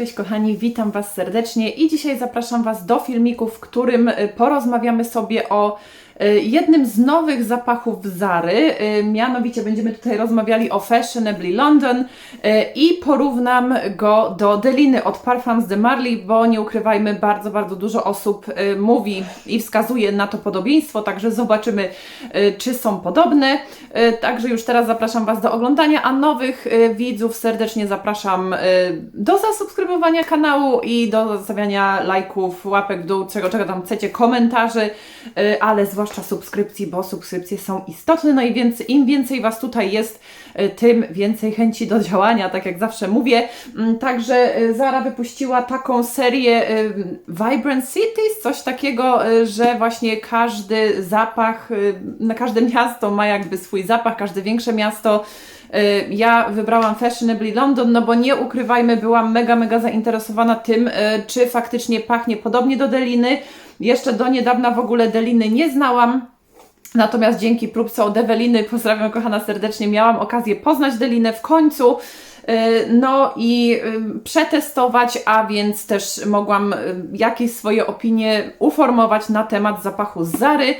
Cześć kochani, witam Was serdecznie i dzisiaj zapraszam Was do filmiku, w którym y, porozmawiamy sobie o jednym z nowych zapachów Zary. Y, Mianowicie będziemy tutaj rozmawiali o Fashionably London y, i porównam go do Deliny od Parfums de Marley, bo nie ukrywajmy, bardzo, bardzo dużo osób mówi i wskazuje na to podobieństwo, także zobaczymy, czy są podobne. Także już teraz zapraszam Was do oglądania, a nowych widzów serdecznie zapraszam do zasubskrybowania kanału i do zostawiania lajków, łapek w dół, czego, czego tam chcecie, komentarzy, ale zwłaszcza subskrypcji, bo subskrypcje są istotne, no i więc im więcej Was tutaj jest, y, tym więcej chęci do działania, tak jak zawsze mówię. Mm, Także y, Zara wypuściła taką serię y, Vibrant Cities, coś takiego, że właśnie każdy zapach, na każde miasto ma jakby swój zapach, każde większe miasto. Y, Ja wybrałam Fashionably London, no bo nie ukrywajmy, byłam mega, mega zainteresowana tym, y, czy faktycznie pachnie podobnie do Deliny. Jeszcze do niedawna w ogóle Deliny nie znałam. Natomiast dzięki próbce od Eweliny, pozdrawiam kochana serdecznie, miałam okazję poznać Delinę w końcu. Yy, No i yy, przetestować, a więc też mogłam yy, jakieś swoje opinie uformować na temat zapachu Zary.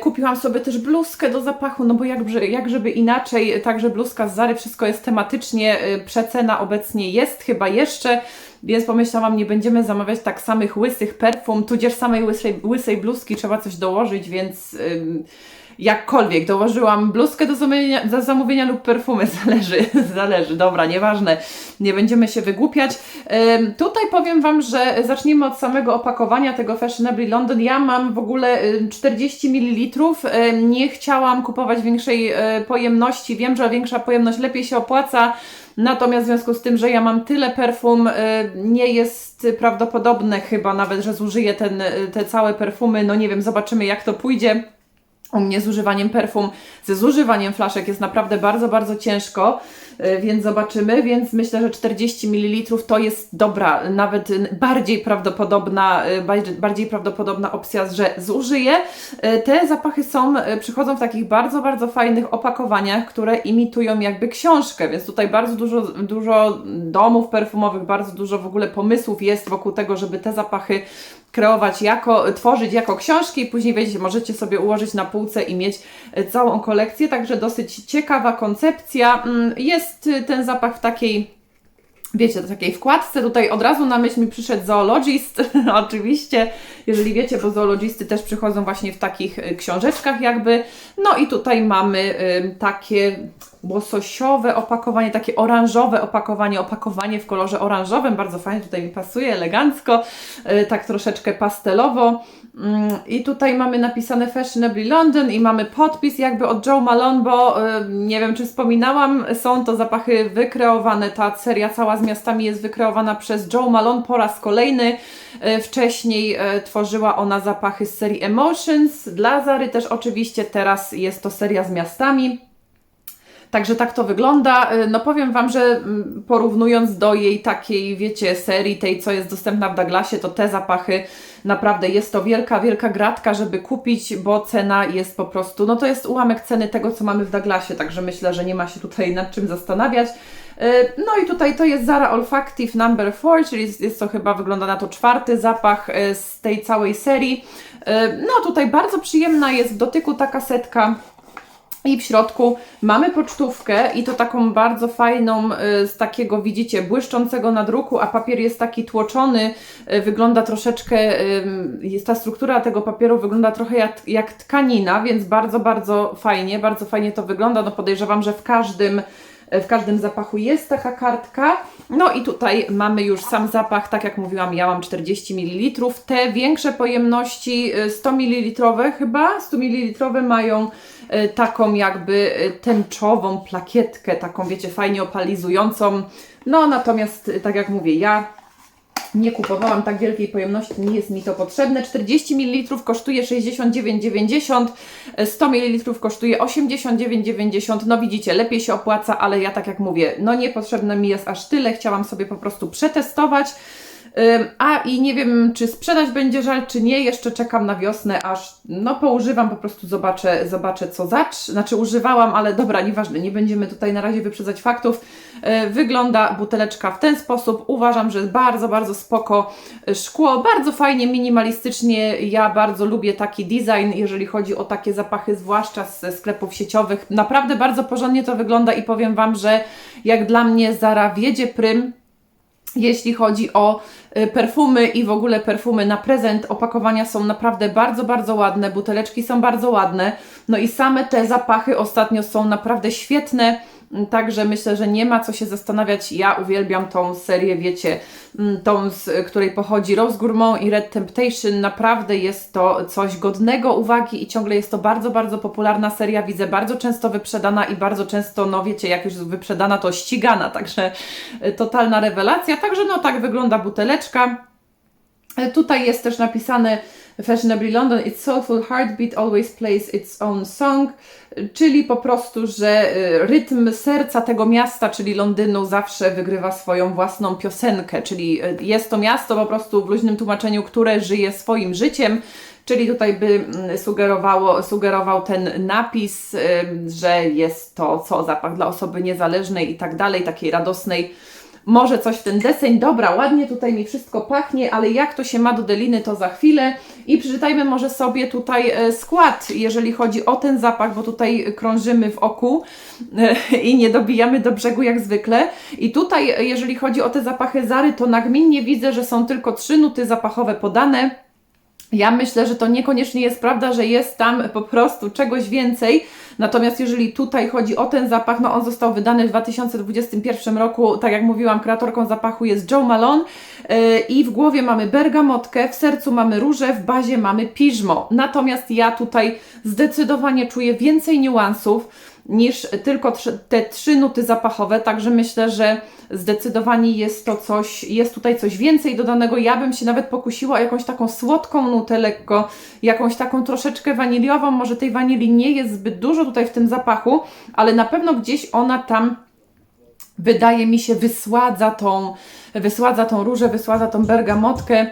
Kupiłam sobie też bluzkę do zapachu, no bo jakże, jak żeby inaczej, także bluzka z Zary, wszystko jest tematycznie, przecena obecnie jest chyba jeszcze, więc pomyślałam, nie będziemy zamawiać tak samych łysych perfum, tudzież samej łysej, łysej bluzki trzeba coś dołożyć, więc jakkolwiek dołożyłam bluzkę do zamówienia, do zamówienia lub perfumy, zależy, zależy, dobra, nieważne, nie będziemy się wygłupiać. Tutaj powiem Wam, że zacznijmy od samego opakowania tego Fashionably London. Ja mam w ogóle ym, 40 ml, nie chciałam kupować większej y, pojemności, wiem, że większa pojemność lepiej się opłaca, Natomiast w związku z tym, że ja mam tyle perfum, y, nie jest prawdopodobne chyba nawet, że zużyję ten, y, te całe perfumy. No nie wiem, zobaczymy jak to pójdzie. U mnie z używaniem perfum, ze zużywaniem flaszek jest naprawdę bardzo, bardzo ciężko, więc zobaczymy. Więc myślę, że 40 ml to jest dobra, nawet bardziej prawdopodobna, y, bardziej- prawdopodobna opcja, że zużyję. Y, Te zapachy są, przychodzą w takich bardzo, bardzo fajnych opakowaniach, które imitują jakby książkę, więc tutaj bardzo dużo, dużo domów perfumowych, bardzo dużo w ogóle pomysłów jest wokół tego, żeby te zapachy kreować jako, tworzyć jako książki i później wiecie, możecie sobie ułożyć na półce i mieć e, całą kolekcję, także dosyć ciekawa koncepcja. Mm, Jest ten zapach w takiej wiecie, takiej wkładce. Tutaj od razu na myśl mi przyszedł zoologist, oczywiście, jeżeli wiecie, bo zoologisty też przychodzą właśnie w takich y, książeczkach jakby. No i tutaj mamy takie łososiowe opakowanie, takie oranżowe opakowanie, opakowanie w kolorze oranżowym, bardzo fajnie tutaj mi pasuje, elegancko, y, tak troszeczkę pastelowo. I tutaj mamy napisane Fashionably London i mamy podpis jakby od Joe Malone, bo y, nie wiem czy wspominałam, są to zapachy wykreowane, ta seria cała z miastami jest wykreowana przez Joe Malone po raz kolejny. Y, Wcześniej y, tworzyła ona zapachy z serii Emotions, dla Zary też oczywiście, teraz jest to seria z miastami. Także tak to wygląda. Y, No powiem Wam, że mm, porównując do jej takiej, wiecie, serii, tej co jest dostępna w Douglasie, to te zapachy naprawdę jest to wielka, wielka gratka, żeby kupić, bo cena jest po prostu, no to jest ułamek ceny tego, co mamy w Douglasie, także myślę, że nie ma się tutaj nad czym zastanawiać. Y, No i tutaj to jest Zara Olfactive Number 4, czyli jest, jest to chyba, wygląda na to czwarty zapach y, z tej całej serii. No tutaj bardzo przyjemna jest w dotyku ta kasetka. I w środku mamy pocztówkę i to taką bardzo fajną, y, z takiego widzicie, błyszczącego nadruku, a papier jest taki tłoczony, y, wygląda troszeczkę, ym, jest ta struktura tego papieru wygląda trochę jak, jak tkanina, więc bardzo, bardzo fajnie, bardzo fajnie to wygląda. No podejrzewam, że w każdym w każdym zapachu jest taka kartka. No i tutaj mamy już sam zapach, tak jak mówiłam, ja mam 40 ml. Te większe pojemności, y, 100 ml chyba, 100 ml mają y, taką jakby y, tęczową plakietkę, taką wiecie, fajnie opalizującą. No natomiast, y, tak jak mówię, ja nie kupowałam tak wielkiej pojemności, nie jest mi to potrzebne. 40 ml kosztuje 69,90, 100 ml kosztuje 89,90. No widzicie, lepiej się opłaca, ale ja tak jak mówię, no niepotrzebne mi jest aż tyle. Chciałam sobie po prostu przetestować. A i nie wiem, czy sprzedać będzie żal, czy nie. Jeszcze czekam na wiosnę, aż no poużywam, po prostu zobaczę, zobaczę co zacz. Znaczy używałam, ale dobra, nieważne, nie będziemy tutaj na razie wyprzedzać faktów. Yy, Wygląda buteleczka w ten sposób. Uważam, że bardzo, bardzo spoko szkło. Bardzo fajnie, minimalistycznie. Ja bardzo lubię taki design, jeżeli chodzi o takie zapachy, zwłaszcza ze sklepów sieciowych. Naprawdę bardzo porządnie to wygląda i powiem Wam, że jak dla mnie Zara wiedzie prym, jeśli chodzi o y, perfumy i w ogóle perfumy na prezent, opakowania są naprawdę bardzo, bardzo ładne, buteleczki są bardzo ładne, no i same te zapachy ostatnio są naprawdę świetne, także myślę, że nie ma co się zastanawiać, ja uwielbiam tą serię, wiecie, mm, tą z której pochodzi Rose Gourmand i Red Temptation, naprawdę jest to coś godnego uwagi i ciągle jest to bardzo, bardzo popularna seria, widzę bardzo często wyprzedana i bardzo często, no wiecie, jak już wyprzedana, to ścigana, także y, totalna rewelacja, także no tak wygląda buteleczka. E, Tutaj jest też napisane Fashionably London, its soulful heartbeat always plays its own song, czyli po prostu, że y, rytm serca tego miasta, czyli Londynu, zawsze wygrywa swoją własną piosenkę, czyli y, jest to miasto po prostu w luźnym tłumaczeniu, które żyje swoim życiem. Czyli tutaj by mm, sugerowało, sugerował ten napis, y, że jest to co zapach dla osoby niezależnej i tak dalej, takiej radosnej, może coś w ten deseń. Dobra, ładnie tutaj mi wszystko pachnie, ale jak to się ma do deliny, to za chwilę. I przeczytajmy może sobie tutaj e, skład, jeżeli chodzi o ten zapach, bo tutaj krążymy w oku e, i nie dobijamy do brzegu jak zwykle. I tutaj, e, jeżeli chodzi o te zapachy Zary, to nagminnie widzę, że są tylko trzy nuty zapachowe podane. Ja myślę, że to niekoniecznie jest prawda, że jest tam po prostu czegoś więcej. Natomiast jeżeli tutaj chodzi o ten zapach, no on został wydany w 2021 roku. Tak jak mówiłam, kreatorką zapachu jest Joe Malone yy, i w głowie mamy bergamotkę, w sercu mamy róże, w bazie mamy piżmo. Natomiast ja tutaj zdecydowanie czuję więcej niuansów niż tylko te trzy nuty zapachowe, także myślę, że zdecydowanie jest to coś, jest tutaj coś więcej dodanego. Ja bym się nawet pokusiła o jakąś taką słodką nutę lekko, jakąś taką troszeczkę waniliową, może tej wanilii nie jest zbyt dużo tutaj w tym zapachu, ale na pewno gdzieś ona tam wydaje mi się wysładza tą, wysładza tą różę, wysładza tą bergamotkę.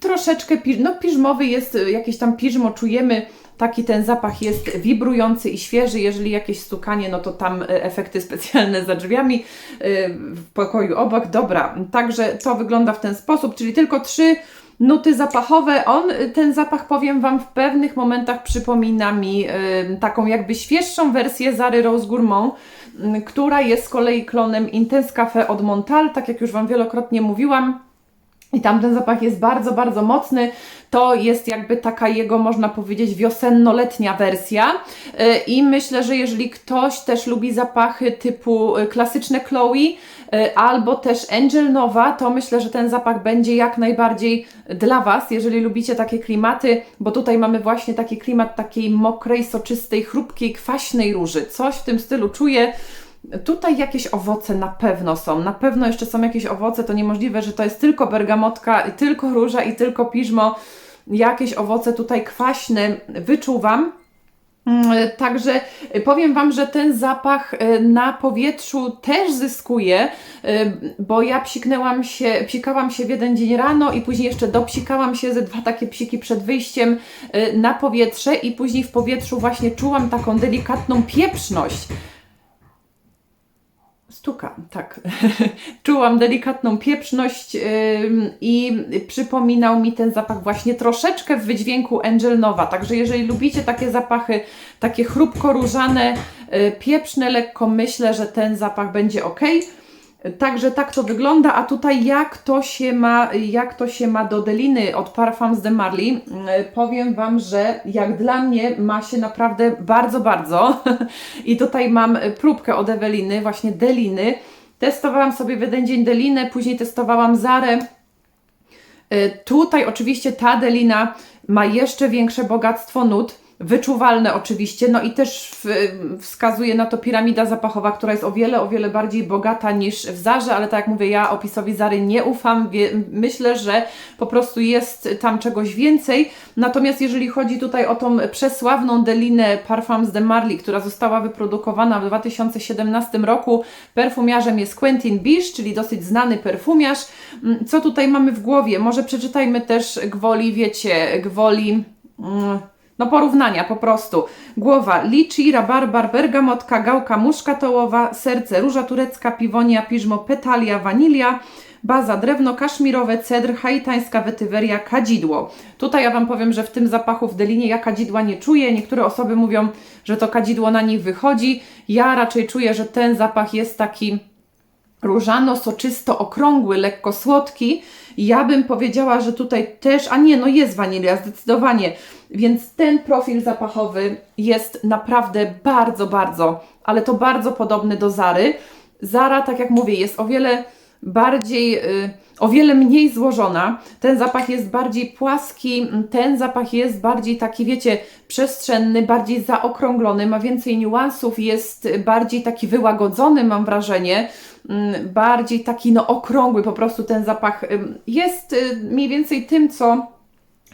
Troszeczkę no, piżmowy jest, jakieś tam piżmo czujemy, taki ten zapach jest wibrujący i świeży. Jeżeli jakieś stukanie, no to tam e, efekty specjalne za drzwiami e, w pokoju obok. Dobra, także to wygląda w ten sposób, czyli tylko trzy nuty zapachowe. On, ten zapach, powiem Wam, w pewnych momentach przypomina mi taką jakby świeższą wersję Zary Rose Gourmand, która jest z kolei klonem Intense Cafe od Montal, tak jak już Wam wielokrotnie mówiłam. I tam ten zapach jest bardzo, bardzo mocny. To jest jakby taka jego, można powiedzieć, wiosenno-letnia wersja. Yy, I myślę, że jeżeli ktoś też lubi zapachy typu y, klasyczne Chloe yy, albo też Angel Nowa, to myślę, że ten zapach będzie jak najbardziej dla Was, jeżeli lubicie takie klimaty, bo tutaj mamy właśnie taki klimat takiej mokrej, soczystej, chrupkiej, kwaśnej róży. Coś w tym stylu czuję. Tutaj jakieś owoce na pewno są, na pewno jeszcze są jakieś owoce, to niemożliwe, że to jest tylko bergamotka, i tylko róża i tylko piżmo. Jakieś owoce tutaj kwaśne wyczuwam. Mm, Także powiem Wam, że ten zapach e, na powietrzu też zyskuje, e, bo ja psiknęłam się, psikałam się w jeden dzień rano i później jeszcze dopsikałam się ze dwa takie psiki przed wyjściem e, na powietrze i później w powietrzu właśnie czułam taką delikatną pieprzność. Stuka, tak. Czułam delikatną pieprzność i przypominał mi ten zapach właśnie troszeczkę w wydźwięku Angel Nowa. Także jeżeli lubicie takie zapachy, takie chrupko-różane, y, pieprzne lekko, myślę, że ten zapach będzie ok. Także tak to wygląda, a tutaj jak to się ma, jak to się ma do Deliny od Parfums de Marly, Yy, powiem Wam, że jak dla mnie ma się naprawdę bardzo, bardzo i tutaj mam próbkę od Eweliny, właśnie Deliny. Testowałam sobie w jeden dzień Delinę, później testowałam Zarę. Yy, Tutaj oczywiście ta Delina ma jeszcze większe bogactwo nut, wyczuwalne oczywiście, no i też wskazuje na to piramida zapachowa, która jest o wiele, o wiele bardziej bogata niż w Zarze, ale tak jak mówię, ja opisowi Zary nie ufam, myślę, że po prostu jest tam czegoś więcej, natomiast jeżeli chodzi tutaj o tą przesławną Delinę Parfums de Marly, która została wyprodukowana w 2017 roku, perfumiarzem jest Quentin Bish, czyli dosyć znany perfumiarz, Mm, co tutaj mamy w głowie? Może przeczytajmy też gwoli, wiecie, gwoli... Mm, no porównania po prostu. Głowa liczy, rabarbar, bergamotka, gałka muszkatołowa, serce róża turecka, piwonia, piżmo, petalia, wanilia, baza drewno kaszmirowe, cedr, haitańska wetyweria, kadzidło. Tutaj ja Wam powiem, że w tym zapachu w Delinie ja kadzidła nie czuję. Niektóre osoby mówią, że to kadzidło na nich wychodzi. Ja raczej czuję, że ten zapach jest taki różano, soczysto, okrągły, lekko słodki. Ja bym powiedziała, że tutaj też, a nie, no jest wanilia, zdecydowanie. Więc ten profil zapachowy jest naprawdę bardzo, bardzo, ale to bardzo podobny do Zary. Zara, tak jak mówię, jest o wiele bardziej, y, o wiele mniej złożona. Ten zapach jest bardziej płaski, ten zapach jest bardziej taki, wiecie, przestrzenny, bardziej zaokrąglony, ma więcej niuansów, jest bardziej taki wyłagodzony, mam wrażenie. Mm, bardziej taki no okrągły, po prostu ten zapach jest y, mniej więcej tym, co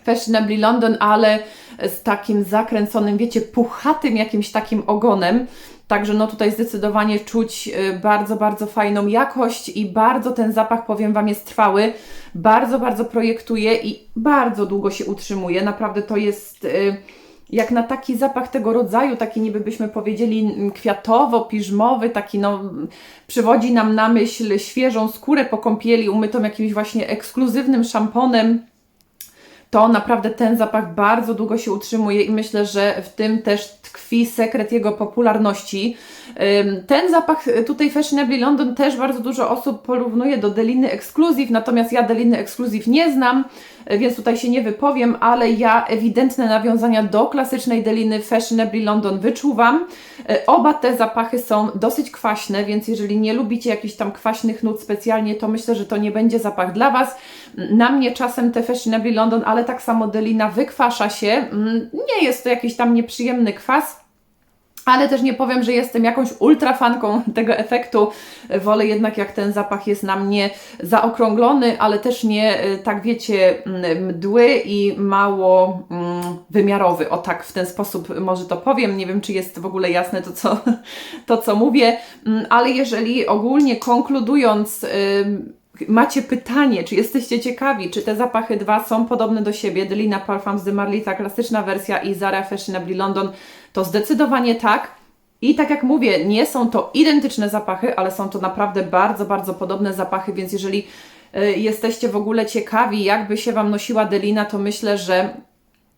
Fashionably London, ale z takim zakręconym, wiecie, puchatym jakimś takim ogonem. Także no tutaj zdecydowanie czuć y, bardzo, bardzo fajną jakość i bardzo ten zapach, powiem Wam, jest trwały. Bardzo, bardzo projektuje i bardzo długo się utrzymuje. Naprawdę to jest y, jak na taki zapach tego rodzaju, taki niby byśmy powiedzieli kwiatowo-piżmowy, taki no, przywodzi nam na myśl świeżą skórę po kąpieli, umytą jakimś właśnie ekskluzywnym szamponem, to naprawdę ten zapach bardzo długo się utrzymuje i myślę, że w tym też tkwi sekret jego popularności. Ten zapach tutaj Fashionably London też bardzo dużo osób porównuje do Deliny Exclusive, natomiast ja Deliny Exclusive nie znam, więc tutaj się nie wypowiem, ale ja ewidentne nawiązania do klasycznej Deliny Fashionably London wyczuwam. E, oba te zapachy są dosyć kwaśne, więc jeżeli nie lubicie jakichś tam kwaśnych nut specjalnie, to myślę, że to nie będzie zapach dla Was. Na mnie czasem te Fashionably London, ale tak samo Delina wykwasza się. Mm, nie jest to jakiś tam nieprzyjemny kwas, ale też nie powiem, że jestem jakąś ultrafanką tego efektu. Wolę jednak, jak ten zapach jest na mnie zaokrąglony, ale też nie, e, tak wiecie, mdły i mało mm, wymiarowy. O tak, w ten sposób może to powiem. Nie wiem, czy jest w ogóle jasne to, co, to, co mówię, mm, ale jeżeli ogólnie konkludując, macie pytanie, czy jesteście ciekawi, czy te zapachy dwa są podobne do siebie, Delina Parfums de Marlita, klasyczna wersja i Zara Fashionably London, to zdecydowanie tak. I tak jak mówię, nie są to identyczne zapachy, ale są to naprawdę bardzo, bardzo podobne zapachy, więc jeżeli y, jesteście w ogóle ciekawi, jakby się Wam nosiła Delina, to myślę, że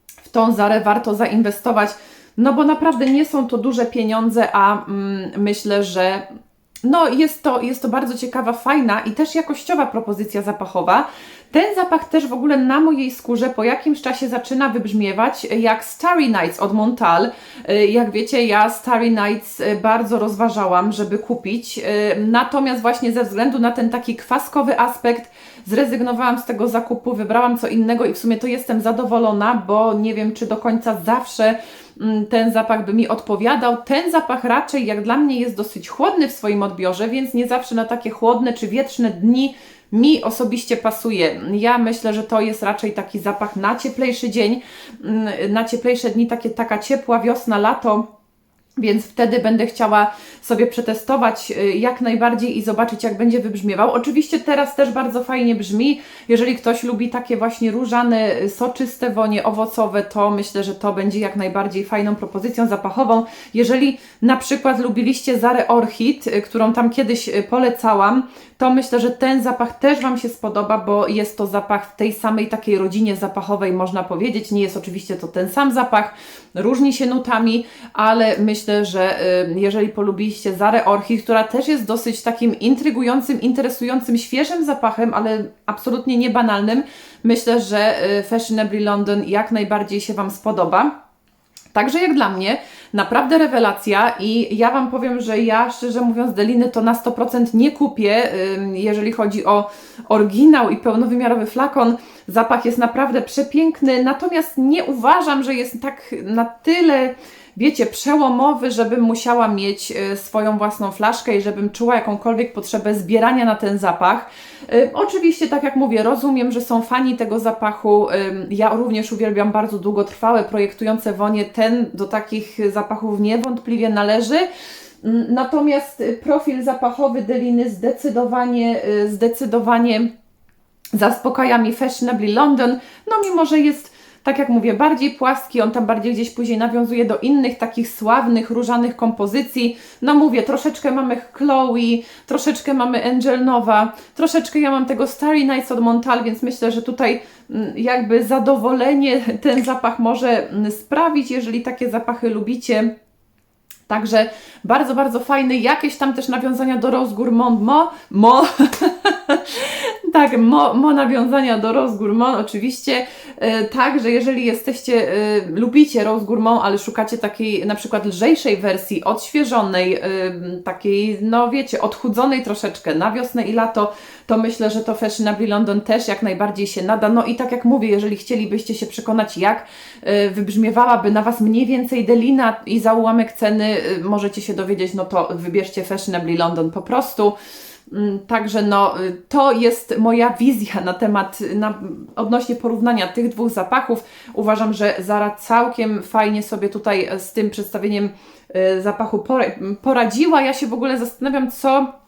w tą Zarę warto zainwestować, no bo naprawdę nie są to duże pieniądze, a mm, myślę, że no, jest to, jest to bardzo ciekawa, fajna i też jakościowa propozycja zapachowa. Ten zapach też w ogóle na mojej skórze po jakimś czasie zaczyna wybrzmiewać jak Starry Nights od Montal. Y, jak wiecie, ja Starry Nights y, bardzo rozważałam, żeby kupić. Y, natomiast właśnie ze względu na ten taki kwaskowy aspekt zrezygnowałam z tego zakupu, wybrałam co innego i w sumie to jestem zadowolona, bo nie wiem, czy do końca zawsze mm, ten zapach by mi odpowiadał. Ten zapach raczej jak dla mnie jest dosyć chłodny w swoim odbiorze, więc nie zawsze na takie chłodne czy wietrzne dni mi osobiście pasuje. Ja myślę, że to jest raczej taki zapach na cieplejszy dzień, mm, na cieplejsze dni, takie, taka ciepła wiosna, lato więc wtedy będę chciała sobie przetestować y, jak najbardziej i zobaczyć, jak będzie wybrzmiewał. Oczywiście teraz też bardzo fajnie brzmi. Jeżeli ktoś lubi takie właśnie różane, y, soczyste wonie owocowe, to myślę, że to będzie jak najbardziej fajną propozycją zapachową. Jeżeli na przykład lubiliście Zarę Orchid, y, którą tam kiedyś polecałam, to myślę, że ten zapach też Wam się spodoba, bo jest to zapach w tej samej takiej rodzinie zapachowej, można powiedzieć. Nie jest oczywiście to ten sam zapach, różni się nutami, ale myślę, że y, jeżeli polubiliście Zarę Orchid, która też jest dosyć takim intrygującym, interesującym, świeżym zapachem, ale absolutnie niebanalnym, myślę, że y, Fashionably London jak najbardziej się Wam spodoba. Także jak dla mnie, Naprawdę rewelacja i ja Wam powiem, że ja szczerze mówiąc Deliny to na 100% nie kupię, jeżeli chodzi o oryginał i pełnowymiarowy flakon. Zapach jest naprawdę przepiękny, natomiast nie uważam, że jest tak na tyle wiecie, przełomowy, żebym musiała mieć e, swoją własną flaszkę i żebym czuła jakąkolwiek potrzebę zbierania na ten zapach. E, Oczywiście, tak jak mówię, rozumiem, że są fani tego zapachu. Ja również uwielbiam bardzo długotrwałe, projektujące wonie. Ten do takich zapachów niewątpliwie należy. Mm, Natomiast y, profil zapachowy Deliny zdecydowanie, zdecydowanie zaspokaja mi Fashionably London, no mimo, że jest, tak jak mówię, bardziej płaski, on tam bardziej gdzieś później nawiązuje do innych takich sławnych, różanych kompozycji. No mówię, troszeczkę mamy Chloe, troszeczkę mamy Angel Nowa, troszeczkę ja mam tego Starry Nights od Montal, więc myślę, że tutaj mm, jakby zadowolenie ten zapach może mm, sprawić, jeżeli takie zapachy lubicie. Także bardzo, bardzo fajny. Jakieś tam też nawiązania do Rose Gourmand Mo. Mo. tak, mo, mo nawiązania do Rose Gourmand oczywiście. E, Także jeżeli jesteście, e, lubicie Rose Gourmand, ale szukacie takiej na przykład lżejszej wersji, odświeżonej, e, takiej, no wiecie, odchudzonej troszeczkę na wiosnę i lato, to myślę, że to Fashionably London też jak najbardziej się nada. No i tak jak mówię, jeżeli chcielibyście się przekonać, jak e, wybrzmiewałaby na Was mniej więcej Delina i za ułamek ceny możecie się dowiedzieć, no to wybierzcie Fashionably London po prostu. Mm, Także no, y, to jest moja wizja na temat, na, odnośnie porównania tych dwóch zapachów. Uważam, że Zara całkiem fajnie sobie tutaj e, z tym przedstawieniem e, zapachu pora- poradziła. Ja się w ogóle zastanawiam, co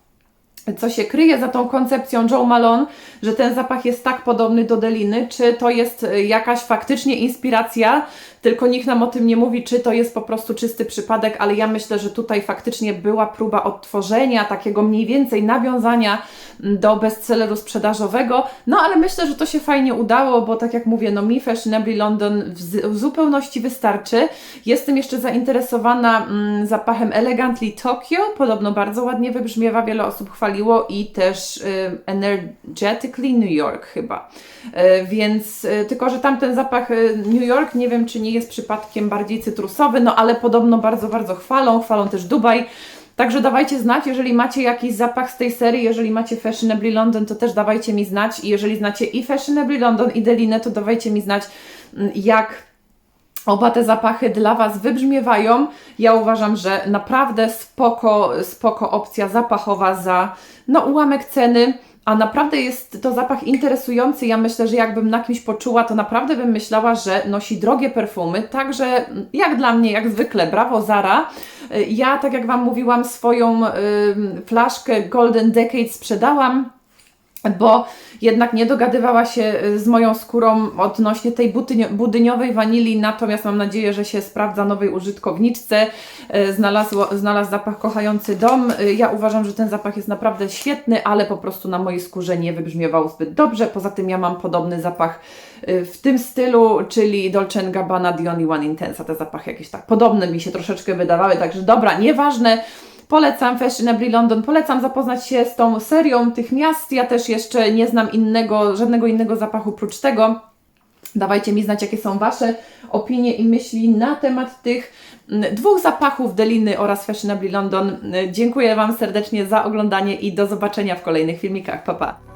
co się kryje za tą koncepcją Joe Malone, że ten zapach jest tak podobny do Deliny, czy to jest y, jakaś faktycznie inspiracja, tylko nikt nam o tym nie mówi, czy to jest po prostu czysty przypadek, ale ja myślę, że tutaj faktycznie była próba odtworzenia, takiego mniej więcej nawiązania do bestselleru sprzedażowego, no ale myślę, że to się fajnie udało, bo tak jak mówię, no mi Fashionably London w zupełności wystarczy. Jestem jeszcze zainteresowana mm, zapachem Elegantly Tokyo, podobno bardzo ładnie wybrzmiewa, wiele osób chwaliło i też y, Energetically New York chyba. Y, więc y, tylko, że tamten zapach y, New York, nie wiem czy nie jest przypadkiem bardziej cytrusowy, no ale podobno bardzo, bardzo chwalą, chwalą też Dubaj. Także dawajcie znać, jeżeli macie jakiś zapach z tej serii, jeżeli macie Fashionably London, to też dawajcie mi znać i jeżeli znacie i Fashionably London i Delinę, to dawajcie mi znać, mm, jak Oba te zapachy dla Was wybrzmiewają. Ja uważam, że naprawdę spoko, spoko opcja zapachowa za no, ułamek ceny. A naprawdę jest to zapach interesujący. Ja myślę, że jakbym na kimś poczuła, to naprawdę bym myślała, że nosi drogie perfumy. Także jak dla mnie, jak zwykle, brawo Zara. Y, Ja, tak jak Wam mówiłam, swoją y, flaszkę Golden Decade sprzedałam bo jednak nie dogadywała się y, z moją skórą odnośnie tej budyniowej wanilii, natomiast mam nadzieję, że się sprawdza nowej użytkowniczce. Y, Znalazło, znalazł zapach kochający dom. Y, Ja uważam, że ten zapach jest naprawdę świetny, ale po prostu na mojej skórze nie wybrzmiewał zbyt dobrze. Poza tym ja mam podobny zapach w tym stylu, czyli Dolce Gabbana The Only One Intensa. Te zapachy jakieś tak podobne mi się troszeczkę wydawały, także dobra, nieważne. Polecam Fashionably London, polecam zapoznać się z tą serią tych miast. Ja też jeszcze nie znam innego, żadnego innego zapachu prócz tego. Dawajcie mi znać, jakie są Wasze opinie i myśli na temat tych mm, dwóch zapachów Deliny oraz Fashionably London. Dziękuję Wam serdecznie za oglądanie i do zobaczenia w kolejnych filmikach. Pa, pa!